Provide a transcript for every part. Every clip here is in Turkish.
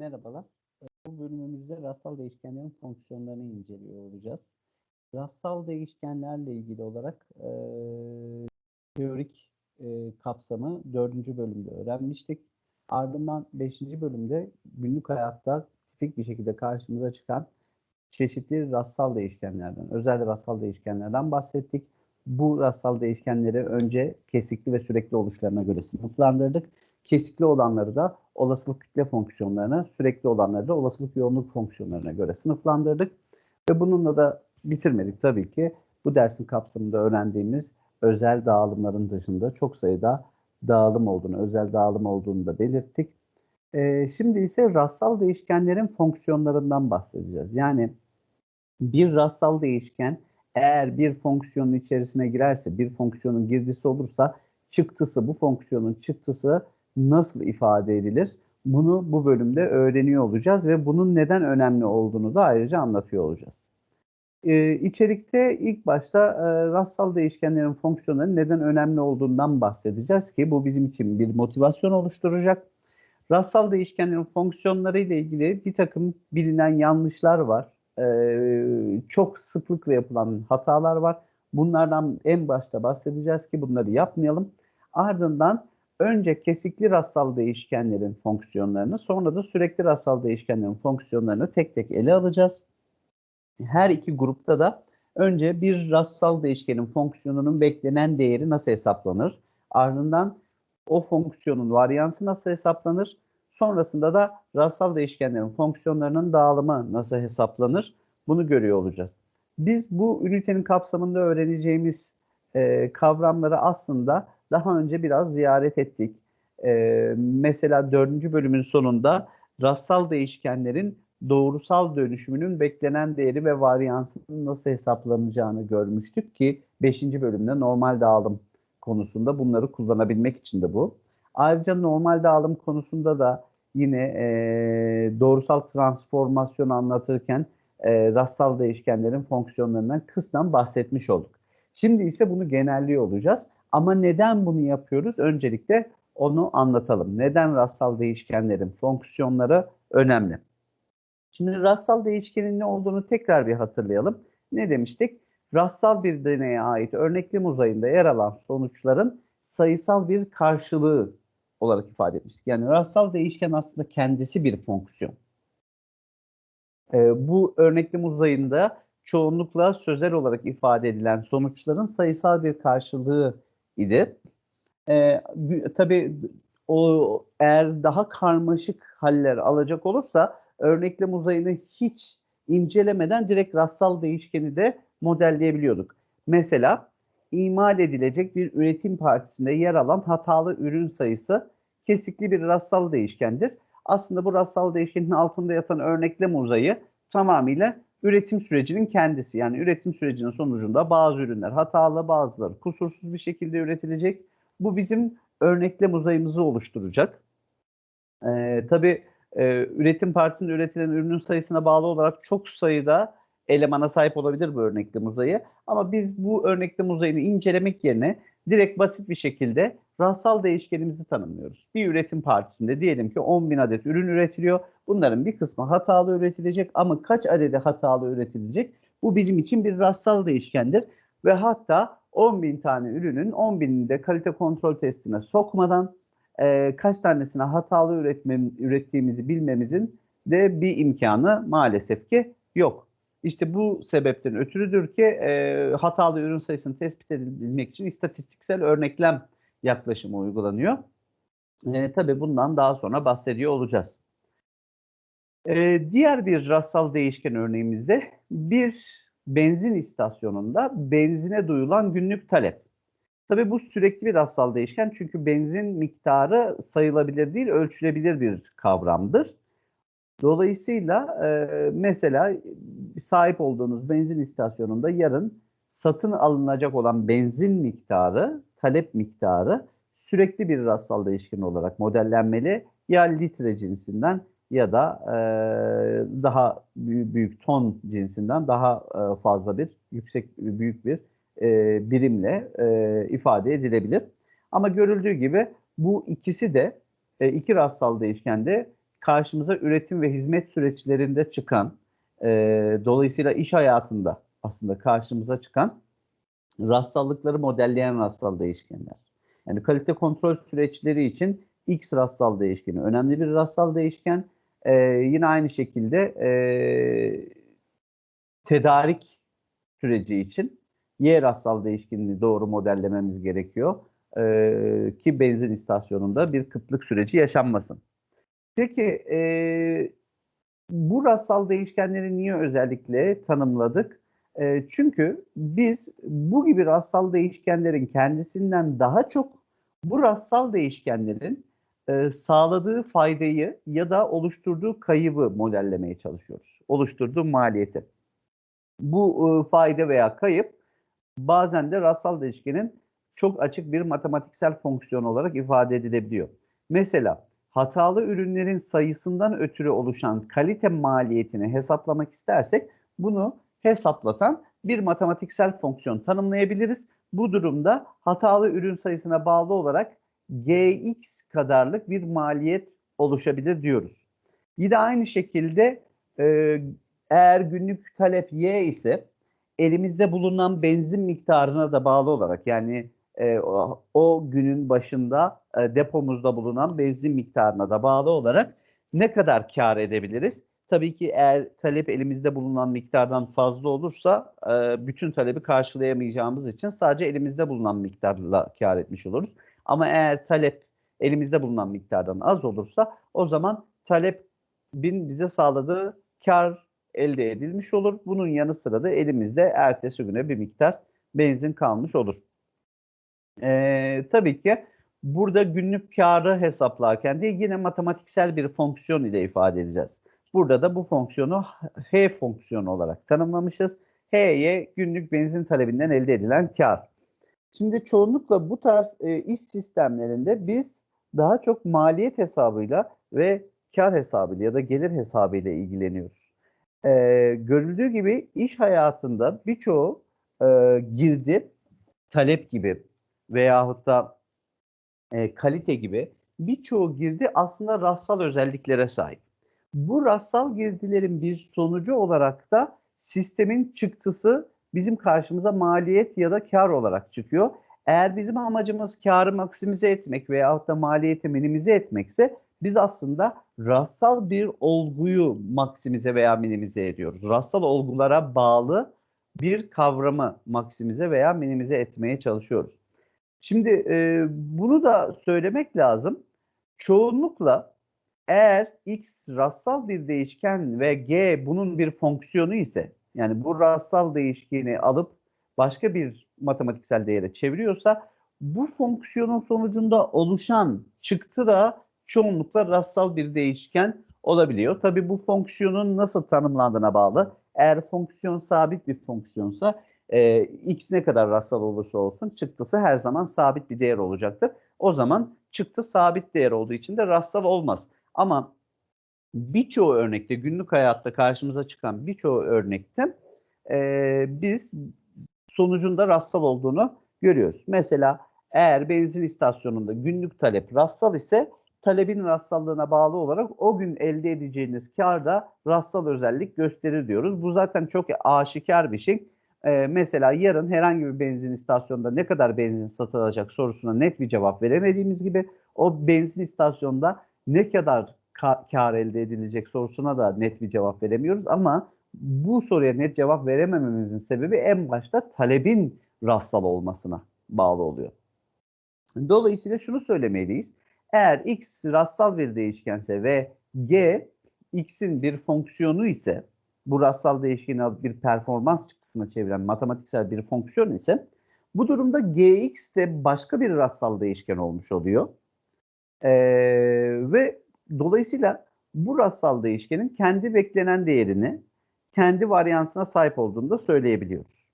Merhabalar. Bu bölümümüzde rastsal değişkenlerin fonksiyonlarını inceliyor olacağız. Rastsal değişkenlerle ilgili olarak e, teorik e, kapsamı dördüncü bölümde öğrenmiştik. Ardından beşinci bölümde günlük hayatta tipik bir şekilde karşımıza çıkan çeşitli rastsal değişkenlerden, özel rastsal değişkenlerden bahsettik. Bu rastsal değişkenleri önce kesikli ve sürekli oluşlarına göre sınıflandırdık. Kesikli olanları da olasılık kütle fonksiyonlarına, sürekli olanları da olasılık yoğunluk fonksiyonlarına göre sınıflandırdık. Ve bununla da bitirmedik tabii ki. Bu dersin kapsamında öğrendiğimiz özel dağılımların dışında çok sayıda dağılım olduğunu, özel dağılım olduğunu da belirttik. Ee, şimdi ise rastsal değişkenlerin fonksiyonlarından bahsedeceğiz. Yani bir rastsal değişken eğer bir fonksiyonun içerisine girerse, bir fonksiyonun girdisi olursa çıktısı, bu fonksiyonun çıktısı nasıl ifade edilir? Bunu bu bölümde öğreniyor olacağız ve bunun neden önemli olduğunu da ayrıca anlatıyor olacağız. Ee, içerikte ilk başta e, rastsal değişkenlerin fonksiyonları neden önemli olduğundan bahsedeceğiz ki bu bizim için bir motivasyon oluşturacak. Rastsal değişkenlerin fonksiyonları ile ilgili bir takım bilinen yanlışlar var. Ee, çok sıklıkla yapılan hatalar var. Bunlardan en başta bahsedeceğiz ki bunları yapmayalım. Ardından önce kesikli rastsal değişkenlerin fonksiyonlarını sonra da sürekli rastsal değişkenlerin fonksiyonlarını tek tek ele alacağız. Her iki grupta da önce bir rastsal değişkenin fonksiyonunun beklenen değeri nasıl hesaplanır? Ardından o fonksiyonun varyansı nasıl hesaplanır? Sonrasında da rastsal değişkenlerin fonksiyonlarının dağılımı nasıl hesaplanır? Bunu görüyor olacağız. Biz bu ünitenin kapsamında öğreneceğimiz e, kavramları aslında daha önce biraz ziyaret ettik. E, mesela dördüncü bölümün sonunda rastsal değişkenlerin doğrusal dönüşümünün beklenen değeri ve varyansının nasıl hesaplanacağını görmüştük ki 5. bölümde normal dağılım konusunda bunları kullanabilmek için de bu. Ayrıca normal dağılım konusunda da yine e, doğrusal transformasyon anlatırken e, rastsal değişkenlerin fonksiyonlarından kısmen bahsetmiş olduk. Şimdi ise bunu genelliyor olacağız. Ama neden bunu yapıyoruz? Öncelikle onu anlatalım. Neden rastsal değişkenlerin fonksiyonları önemli? Şimdi rastsal değişkenin ne olduğunu tekrar bir hatırlayalım. Ne demiştik? Rastsal bir deneye ait örneklim uzayında yer alan sonuçların sayısal bir karşılığı olarak ifade etmiştik. Yani rastsal değişken aslında kendisi bir fonksiyon. Ee, bu örneklim uzayında çoğunlukla sözel olarak ifade edilen sonuçların sayısal bir karşılığı idi. Ee, tabii o eğer daha karmaşık haller alacak olursa örneklem uzayını hiç incelemeden direkt rastsal değişkeni de modelleyebiliyorduk. Mesela imal edilecek bir üretim partisinde yer alan hatalı ürün sayısı kesikli bir rastsal değişkendir. Aslında bu rastsal değişkenin altında yatan örneklem uzayı tamamıyla üretim sürecinin kendisi. Yani üretim sürecinin sonucunda bazı ürünler hatalı, bazıları kusursuz bir şekilde üretilecek. Bu bizim örneklem uzayımızı oluşturacak. Ee, tabii e, üretim partisinde üretilen ürünün sayısına bağlı olarak çok sayıda elemana sahip olabilir bu örneklem uzayı. Ama biz bu örneklem uzayını incelemek yerine direkt basit bir şekilde rastsal değişkenimizi tanımlıyoruz. Bir üretim partisinde diyelim ki 10 bin adet ürün üretiliyor. Bunların bir kısmı hatalı üretilecek ama kaç adede hatalı üretilecek? Bu bizim için bir rastsal değişkendir. Ve hatta 10 bin tane ürünün 10 binini de kalite kontrol testine sokmadan e, kaç tanesine hatalı üretmem, ürettiğimizi bilmemizin de bir imkanı maalesef ki yok. İşte bu sebepten ötürüdür ki e, hatalı ürün sayısını tespit edebilmek için istatistiksel örneklem yaklaşımı uygulanıyor. E, tabii bundan daha sonra bahsediyor olacağız. E, diğer bir rastsal değişken örneğimizde bir benzin istasyonunda benzine duyulan günlük talep. Tabii bu sürekli bir rastsal değişken çünkü benzin miktarı sayılabilir değil, ölçülebilir bir kavramdır. Dolayısıyla e, mesela sahip olduğunuz benzin istasyonunda yarın satın alınacak olan benzin miktarı, talep miktarı sürekli bir rastsal değişken olarak modellenmeli. Ya litre cinsinden ya da e, daha büyük, büyük ton cinsinden daha e, fazla bir yüksek büyük bir e, birimle e, ifade edilebilir. Ama görüldüğü gibi bu ikisi de e, iki rastsal değişkende karşımıza üretim ve hizmet süreçlerinde çıkan, e, dolayısıyla iş hayatında aslında karşımıza çıkan rastsallıkları modelleyen rastsal değişkenler. Yani kalite kontrol süreçleri için X rastsal değişkeni önemli bir rastsal değişken. E, yine aynı şekilde e, tedarik süreci için Y rastsal değişkenini doğru modellememiz gerekiyor e, ki benzin istasyonunda bir kıtlık süreci yaşanmasın. Peki e, bu rastsal değişkenleri niye özellikle tanımladık? E, çünkü biz bu gibi rastsal değişkenlerin kendisinden daha çok bu rastsal değişkenlerin e, sağladığı faydayı ya da oluşturduğu kaybı modellemeye çalışıyoruz. Oluşturduğu maliyeti. Bu e, fayda veya kayıp bazen de rastsal değişkenin çok açık bir matematiksel fonksiyon olarak ifade edilebiliyor. Mesela hatalı ürünlerin sayısından ötürü oluşan kalite maliyetini hesaplamak istersek bunu hesaplatan bir matematiksel fonksiyon tanımlayabiliriz. Bu durumda hatalı ürün sayısına bağlı olarak gx kadarlık bir maliyet oluşabilir diyoruz. Yine aynı şekilde e, eğer günlük talep y ise elimizde bulunan benzin miktarına da bağlı olarak yani e, o, o günün başında e, depomuzda bulunan benzin miktarına da bağlı olarak ne kadar kar edebiliriz? Tabii ki eğer talep elimizde bulunan miktardan fazla olursa e, bütün talebi karşılayamayacağımız için sadece elimizde bulunan miktarla kar etmiş oluruz. Ama eğer talep elimizde bulunan miktardan az olursa o zaman talebin bize sağladığı kar elde edilmiş olur. Bunun yanı sıra da elimizde ertesi güne bir miktar benzin kalmış olur. Ee, tabii ki burada günlük karı hesaplarken de yine matematiksel bir fonksiyon ile ifade edeceğiz. Burada da bu fonksiyonu H fonksiyonu olarak tanımlamışız. H'ye günlük benzin talebinden elde edilen kar. Şimdi çoğunlukla bu tarz e, iş sistemlerinde biz daha çok maliyet hesabıyla ve kar hesabıyla ya da gelir hesabıyla ilgileniyoruz. E, görüldüğü gibi iş hayatında birçoğu e, girdi, talep gibi veyahut da e, kalite gibi birçoğu girdi aslında rastsal özelliklere sahip. Bu rastsal girdilerin bir sonucu olarak da sistemin çıktısı bizim karşımıza maliyet ya da kar olarak çıkıyor. Eğer bizim amacımız karı maksimize etmek veyahut da maliyeti minimize etmekse biz aslında rastsal bir olguyu maksimize veya minimize ediyoruz. Rastsal olgulara bağlı bir kavramı maksimize veya minimize etmeye çalışıyoruz. Şimdi e, bunu da söylemek lazım. Çoğunlukla eğer x rastsal bir değişken ve g bunun bir fonksiyonu ise yani bu rastsal değişkeni alıp başka bir matematiksel değere çeviriyorsa bu fonksiyonun sonucunda oluşan çıktı da çoğunlukla rastsal bir değişken olabiliyor. Tabi bu fonksiyonun nasıl tanımlandığına bağlı. Eğer fonksiyon sabit bir fonksiyonsa e, x ne kadar rastsal olursa olsun çıktısı her zaman sabit bir değer olacaktır. O zaman çıktı sabit değer olduğu için de rastsal olmaz. Ama birçoğu örnekte günlük hayatta karşımıza çıkan birçoğu örnekte e, biz sonucunda rastsal olduğunu görüyoruz. Mesela eğer benzin istasyonunda günlük talep rastsal ise talebin rastsallığına bağlı olarak o gün elde edeceğiniz kar da rastsal özellik gösterir diyoruz. Bu zaten çok aşikar bir şey. Ee, mesela yarın herhangi bir benzin istasyonunda ne kadar benzin satılacak sorusuna net bir cevap veremediğimiz gibi o benzin istasyonunda ne kadar ka- kar elde edilecek sorusuna da net bir cevap veremiyoruz ama bu soruya net cevap veremememizin sebebi en başta talebin rastsal olmasına bağlı oluyor. Dolayısıyla şunu söylemeliyiz. Eğer x rastsal bir değişkense ve g x'in bir fonksiyonu ise bu rastsal değişkeni bir performans çıktısına çeviren matematiksel bir fonksiyon ise bu durumda gx de başka bir rastsal değişken olmuş oluyor. Ee, ve dolayısıyla bu rastsal değişkenin kendi beklenen değerini kendi varyansına sahip olduğunu da söyleyebiliyoruz.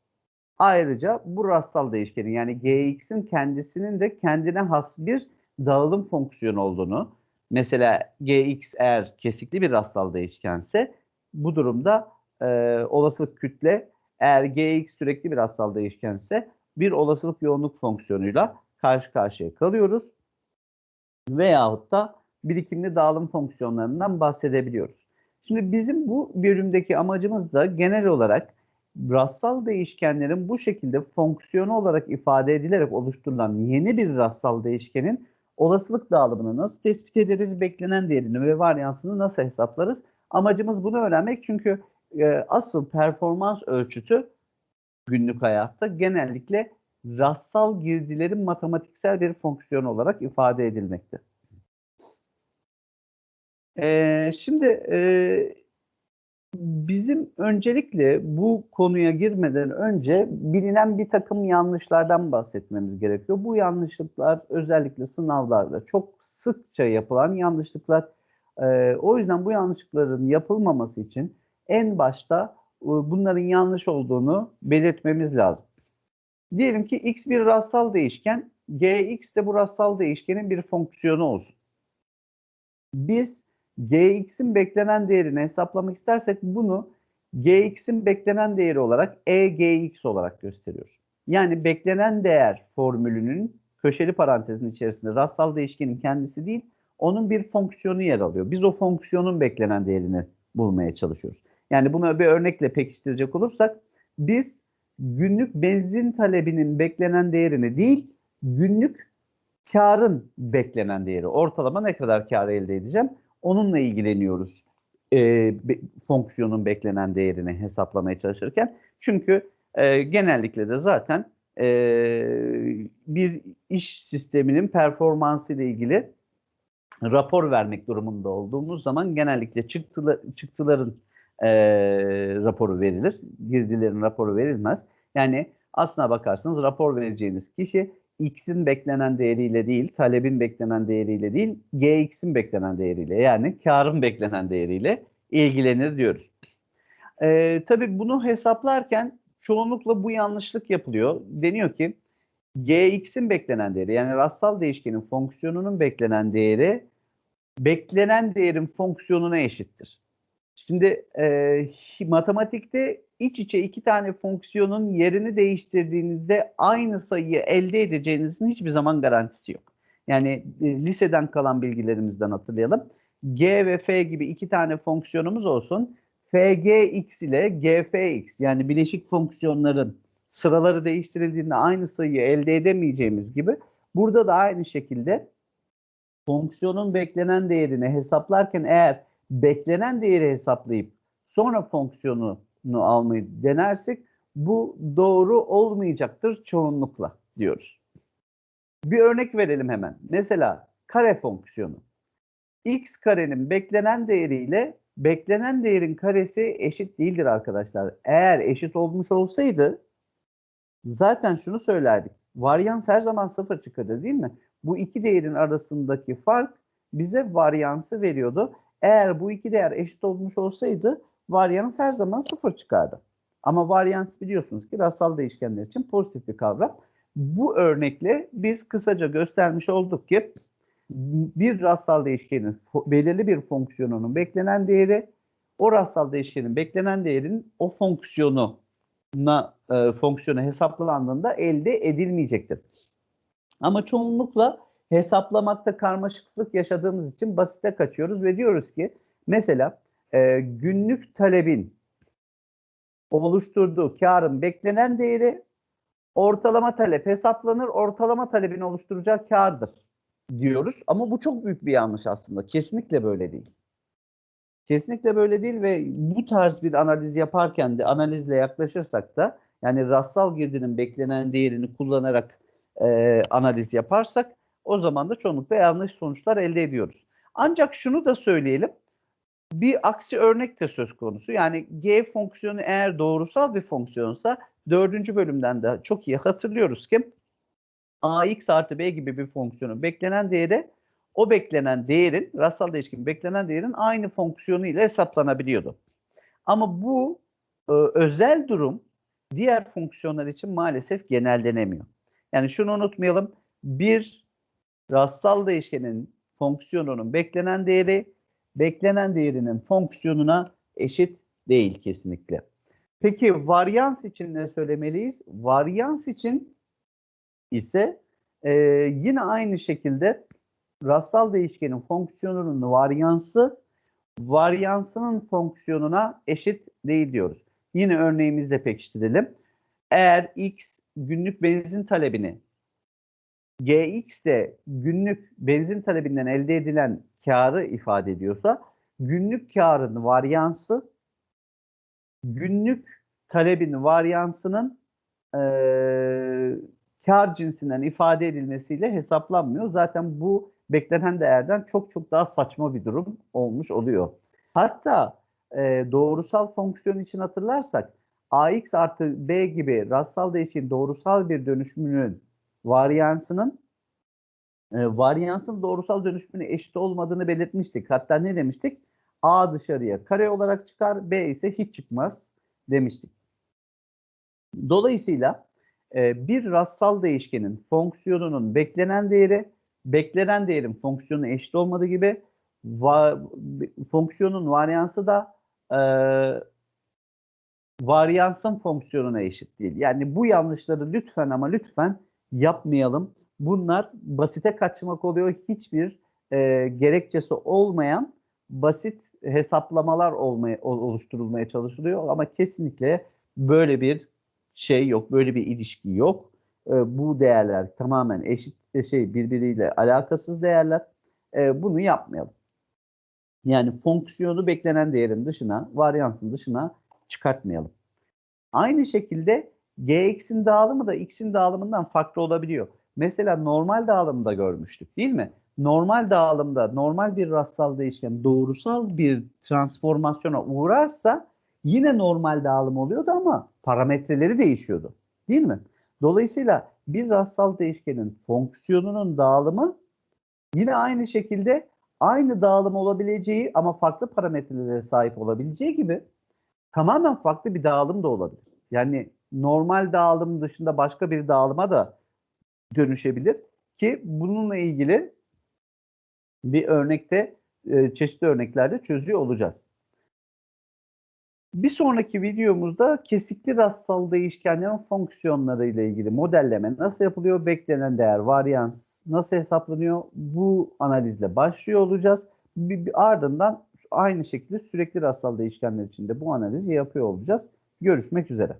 Ayrıca bu rastsal değişkenin yani gx'in kendisinin de kendine has bir dağılım fonksiyonu olduğunu, mesela gx eğer kesikli bir rastsal değişkense bu durumda e, olasılık kütle eğer gx sürekli bir rastsal değişkense bir olasılık yoğunluk fonksiyonuyla karşı karşıya kalıyoruz. Veyahut da birikimli dağılım fonksiyonlarından bahsedebiliyoruz. Şimdi bizim bu bölümdeki amacımız da genel olarak rastsal değişkenlerin bu şekilde fonksiyonu olarak ifade edilerek oluşturulan yeni bir rastsal değişkenin olasılık dağılımını nasıl tespit ederiz, beklenen değerini ve varyansını nasıl hesaplarız? Amacımız bunu öğrenmek çünkü e, asıl performans ölçütü günlük hayatta genellikle rastsal girdilerin matematiksel bir fonksiyon olarak ifade edilmekte. Ee, şimdi e, bizim öncelikle bu konuya girmeden önce bilinen bir takım yanlışlardan bahsetmemiz gerekiyor. Bu yanlışlıklar özellikle sınavlarda çok sıkça yapılan yanlışlıklar. Ee, o yüzden bu yanlışlıkların yapılmaması için en başta e, bunların yanlış olduğunu belirtmemiz lazım. Diyelim ki x bir rastsal değişken, gx de bu rastsal değişkenin bir fonksiyonu olsun. Biz gx'in beklenen değerini hesaplamak istersek bunu gx'in beklenen değeri olarak egx olarak gösteriyoruz. Yani beklenen değer formülünün köşeli parantezin içerisinde rastsal değişkenin kendisi değil, onun bir fonksiyonu yer alıyor. Biz o fonksiyonun beklenen değerini bulmaya çalışıyoruz. Yani bunu bir örnekle pekiştirecek olursak biz günlük benzin talebinin beklenen değerini değil, günlük karın beklenen değeri. Ortalama ne kadar kar elde edeceğim? Onunla ilgileniyoruz. E, be, fonksiyonun beklenen değerini hesaplamaya çalışırken. Çünkü e, genellikle de zaten e, bir iş sisteminin performansı ile ilgili rapor vermek durumunda olduğumuz zaman genellikle çıktılar, çıktıların e, raporu verilir. Girdilerin raporu verilmez. Yani aslına bakarsanız rapor vereceğiniz kişi x'in beklenen değeriyle değil, talebin beklenen değeriyle değil, gx'in beklenen değeriyle yani karın beklenen değeriyle ilgilenir diyoruz. Ee, tabii bunu hesaplarken çoğunlukla bu yanlışlık yapılıyor. Deniyor ki gx'in beklenen değeri yani rastsal değişkenin fonksiyonunun beklenen değeri beklenen değerin fonksiyonuna eşittir. Şimdi e, matematikte iç içe iki tane fonksiyonun yerini değiştirdiğinizde aynı sayıyı elde edeceğinizin hiçbir zaman garantisi yok. Yani e, liseden kalan bilgilerimizden hatırlayalım. G ve F gibi iki tane fonksiyonumuz olsun. Fgx ile gfx yani bileşik fonksiyonların sıraları değiştirildiğinde aynı sayıyı elde edemeyeceğimiz gibi burada da aynı şekilde fonksiyonun beklenen değerini hesaplarken eğer beklenen değeri hesaplayıp sonra fonksiyonunu almayı denersek bu doğru olmayacaktır çoğunlukla diyoruz. Bir örnek verelim hemen. Mesela kare fonksiyonu. x karenin beklenen değeriyle beklenen değerin karesi eşit değildir arkadaşlar. Eğer eşit olmuş olsaydı zaten şunu söylerdik. Varyans her zaman sıfır çıkardı değil mi? Bu iki değerin arasındaki fark bize varyansı veriyordu. Eğer bu iki değer eşit olmuş olsaydı varyans her zaman sıfır çıkardı. Ama varyans biliyorsunuz ki rastsal değişkenler için pozitif bir kavram. Bu örnekle biz kısaca göstermiş olduk ki bir rastsal değişkenin belirli bir fonksiyonunun beklenen değeri o rastsal değişkenin beklenen değerin o fonksiyonuna e, fonksiyonu hesaplandığında elde edilmeyecektir. Ama çoğunlukla hesaplamakta karmaşıklık yaşadığımız için basite kaçıyoruz ve diyoruz ki mesela e, günlük talebin oluşturduğu karın beklenen değeri ortalama talep hesaplanır. Ortalama talebin oluşturacağı kardır diyoruz. Ama bu çok büyük bir yanlış aslında. Kesinlikle böyle değil. Kesinlikle böyle değil ve bu tarz bir analiz yaparken de analizle yaklaşırsak da yani rastsal girdinin beklenen değerini kullanarak e, analiz yaparsak o zaman da çoğunlukla yanlış sonuçlar elde ediyoruz. Ancak şunu da söyleyelim. Bir aksi örnek de söz konusu. Yani g fonksiyonu eğer doğrusal bir fonksiyonsa dördüncü bölümden de çok iyi hatırlıyoruz ki ax artı b gibi bir fonksiyonun beklenen değeri o beklenen değerin, rastsal değişkenin beklenen değerin aynı fonksiyonu ile hesaplanabiliyordu. Ama bu e, özel durum diğer fonksiyonlar için maalesef genellenemiyor. Yani şunu unutmayalım. Bir rastsal değişkenin fonksiyonunun beklenen değeri beklenen değerinin fonksiyonuna eşit değil kesinlikle. Peki varyans için ne söylemeliyiz? Varyans için ise e, yine aynı şekilde rastsal değişkenin fonksiyonunun varyansı varyansının fonksiyonuna eşit değil diyoruz. Yine örneğimizle pekiştirelim. Eğer x günlük benzin talebini gx de günlük benzin talebinden elde edilen karı ifade ediyorsa günlük karın varyansı günlük talebin varyansının eee kar cinsinden ifade edilmesiyle hesaplanmıyor. Zaten bu beklenen değerden çok çok daha saçma bir durum olmuş oluyor. Hatta e, doğrusal fonksiyon için hatırlarsak ax artı b gibi rastsal değişkenin doğrusal bir dönüşümünün varyansının e, varyansın doğrusal dönüşümüne eşit olmadığını belirtmiştik. Hatta ne demiştik? A dışarıya kare olarak çıkar, B ise hiç çıkmaz demiştik. Dolayısıyla e, bir rastsal değişkenin fonksiyonunun beklenen değeri, beklenen değerin fonksiyonu eşit olmadığı gibi va, fonksiyonun varyansı da e, varyansın fonksiyonuna eşit değil. Yani bu yanlışları lütfen ama lütfen yapmayalım. Bunlar basite kaçmak oluyor. Hiçbir e, gerekçesi olmayan basit hesaplamalar olmaya, oluşturulmaya çalışılıyor ama kesinlikle böyle bir şey yok, böyle bir ilişki yok. E, bu değerler tamamen eşit şey birbiriyle alakasız değerler. E, bunu yapmayalım. Yani fonksiyonu beklenen değerin dışına, varyansın dışına çıkartmayalım. Aynı şekilde gx'in dağılımı da x'in dağılımından farklı olabiliyor. Mesela normal dağılımda görmüştük değil mi? Normal dağılımda normal bir rastsal değişken doğrusal bir transformasyona uğrarsa yine normal dağılım oluyordu ama parametreleri değişiyordu. Değil mi? Dolayısıyla bir rastsal değişkenin fonksiyonunun dağılımı yine aynı şekilde aynı dağılım olabileceği ama farklı parametrelere sahip olabileceği gibi tamamen farklı bir dağılım da olabilir. Yani normal dağılım dışında başka bir dağılıma da dönüşebilir ki bununla ilgili bir örnekte e, çeşitli örneklerde çözüyor olacağız. Bir sonraki videomuzda kesikli rastsal değişkenlerin fonksiyonları ile ilgili modelleme nasıl yapılıyor, beklenen değer, varyans nasıl hesaplanıyor bu analizle başlıyor olacağız. Bir, ardından aynı şekilde sürekli rastsal değişkenler için de bu analizi yapıyor olacağız. Görüşmek üzere.